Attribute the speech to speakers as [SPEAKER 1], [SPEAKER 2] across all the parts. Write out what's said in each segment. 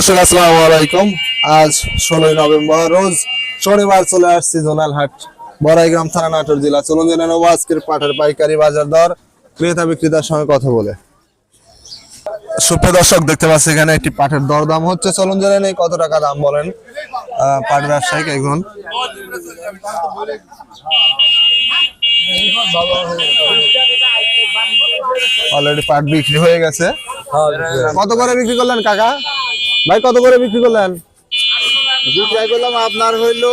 [SPEAKER 1] দর্শক আসসালামু আলাইকুম। আজ ষোলোই নভেম্বর রোজ শনিবার চলে আসছি জোনাল হাট বড়াইগ্রাম থানা নাটোর জেলা। চলুন জেনে নেব আজকের পাটের পাইকারি বাজার দর। ক্রেতা বিক্রেতার সঙ্গে কথা বলে। সুপ্রিয় দর্শক দেখতে পাচ্ছি এখানে একটি পাটের দর দাম হচ্ছে চলুন জেনে নেই কত টাকা দাম বলেন পাট ব্যবসায়িক এখন। অলরেডি পাট বিক্রি হয়ে গেছে। কত করে বিক্রি করলেন কাকা? ভাই কত করে বিক্রি করলেন?
[SPEAKER 2] বিক্রয় করলাম আপনার হইল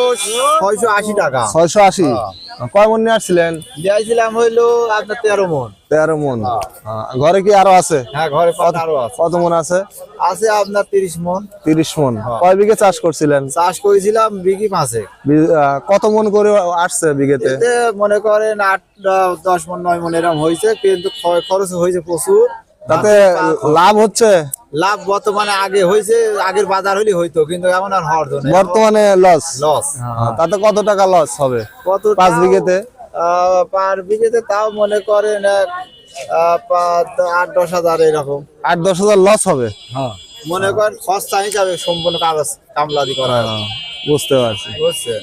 [SPEAKER 2] ছয়শো আশি টাকা।
[SPEAKER 1] ছয়শো আশি? কয় মন নিয়ে আসছিলেন?
[SPEAKER 2] দিয়েছিলাম হইল আপনার তেরো মন।
[SPEAKER 1] তেরো মন। ঘরে কি আরও আছে?
[SPEAKER 2] হ্যাঁ ঘরে আরও আছে?
[SPEAKER 1] কত মন আছে?
[SPEAKER 2] আছে আপনার তিরিশ মন।
[SPEAKER 1] তিরিশ মন। কয় বিঘে চাষ করছিলেন?
[SPEAKER 2] চাষ করেছিলাম বিঘি পাঁচে
[SPEAKER 1] আহ, কত মন করে আসছে বিঘেতে?
[SPEAKER 2] মনে করেন আট দশ মন নয় মন এরকম হয়েছে কিন্তু খরচ হয়েছে প্রচুর।
[SPEAKER 1] তাতে লাভ হচ্ছে?
[SPEAKER 2] লাভ বর্তমানে আগে হয়েছে আগের বাজার হলে হইতো কিন্তু এখন আর হওয়ার জন্য
[SPEAKER 1] বর্তমানে লস
[SPEAKER 2] লস
[SPEAKER 1] তাতে কত টাকা লস হবে?
[SPEAKER 2] কত
[SPEAKER 1] পাঁচ বিঘেতে?
[SPEAKER 2] পার বিঘেতে তাও মনে করেন আট দশ হাজার এরকম।
[SPEAKER 1] আট দশ হাজার লস হবে?
[SPEAKER 2] মনে করেন খরচা হিসাবে সম্পূর্ণ কাগজ কামলাদি করা
[SPEAKER 1] হ্যাঁ, বুঝতে পারছি।
[SPEAKER 2] বুঝছেন?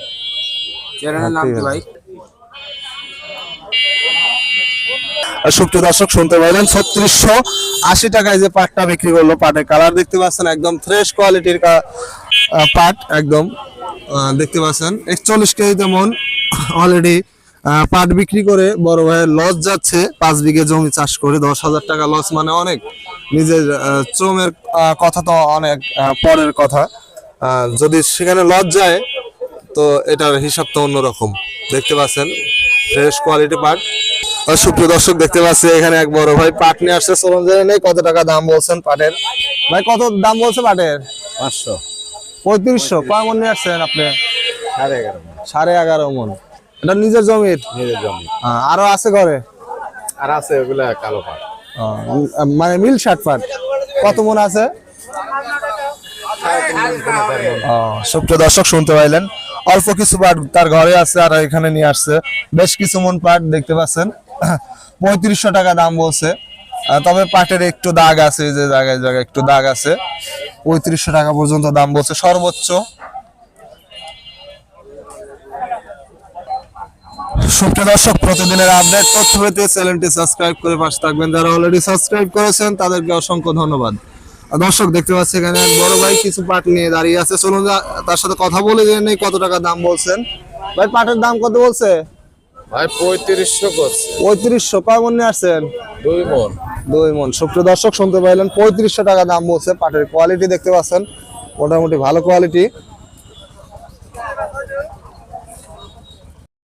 [SPEAKER 2] চ্যানেলের নাম কি ভাই
[SPEAKER 1] সুপ্রিয় দর্শক, শুনতে পাইলেন ছত্রিশশো আশি টাকায় যে পাটটা বিক্রি করল, পাটের কালার দেখতে পাচ্ছেন, একদম ফ্রেশ কোয়ালিটির পাট, একদম দেখতে পাচ্ছেন, একচল্লিশ কেজি তেমন অলরেডি পাট বিক্রি করে বড় ভাইয়ের লস যাচ্ছে, পাঁচ বিঘে জমি চাষ করে, দশ হাজার টাকা লস মানে অনেক। নিজের শ্রমের কথা তো অনেক পরের কথা। যদি সেখানে লস যায়, তো এটার হিসাব তো অন্যরকম। দেখতে পাচ্ছেন ফ্রেশ কোয়ালিটি পাট। সুপ্রিয় দর্শক দেখতে পাচ্ছি এখানে এক বড় ভাই পাট নিয়ে আসছে। চলুন জেনে নেই কত টাকা দাম বলছেন পাটের। ভাই কত দাম বলছে পাটের?
[SPEAKER 2] পাঁচশো।
[SPEAKER 1] পঁয়ত্রিশশো। কয় মন নিয়ে আসছেন আপনি?
[SPEAKER 2] সাড়ে এগারো
[SPEAKER 1] সাড়ে এগারো মন। এটা নিজের জমির?
[SPEAKER 2] নিজের জমি।
[SPEAKER 1] হ্যাঁ, আরও আছে ঘরে?
[SPEAKER 2] আর আছে ওগুলা কালো পাট।
[SPEAKER 1] মানে মিল শার্ট পাট। কত মন আছে? সুপ্রিয় দর্শক শুনতে পাইলেন। অল্প কিছু পাট তার ঘরে আছে আর এখানে নিয়ে আসছে। বেশ কিছু মন পাট দেখতে পাচ্ছেন। পঁয়ত্রিশশো টাকা দাম বলছে। তবে পাটের একটু দাগ আছে যে জায়গায় জায়গায় একটু দাগ আছে। পঁয়ত্রিশশো টাকা পর্যন্ত দাম বলছে, সর্বোচ্চ। সুপ্রিয় দর্শক, প্রতিদিনের আপডেট, তথ্য পেতে চ্যানেলটি সাবস্ক্রাইব করে পাশে থাকবেন। যারা অলরেডি সাবস্ক্রাইব করেছেন, তাদেরকে অসংখ্য ধন্যবাদ। দর্শক, দেখতে পাচ্ছি এখানে বড় ভাই কিছু পাট নিয়ে দাঁড়িয়ে আছে। চলুন তার সাথে কথা বলে জেনে কত টাকা দাম বলছেন। ভাই, পাটের দাম কত বলছে?
[SPEAKER 2] ভাই পঁয়ত্রিশশো করছে।
[SPEAKER 1] পঁয়ত্রিশশো কয় মন নিয়ে আসছেন?
[SPEAKER 2] দুই মন।
[SPEAKER 1] দুই মন। সুপ্রিয় দর্শক শুনতে পাইলেন পঁয়ত্রিশশো টাকা দাম বলছে পাটের কোয়ালিটি দেখতে পাচ্ছেন। মোটামুটি ভালো কোয়ালিটি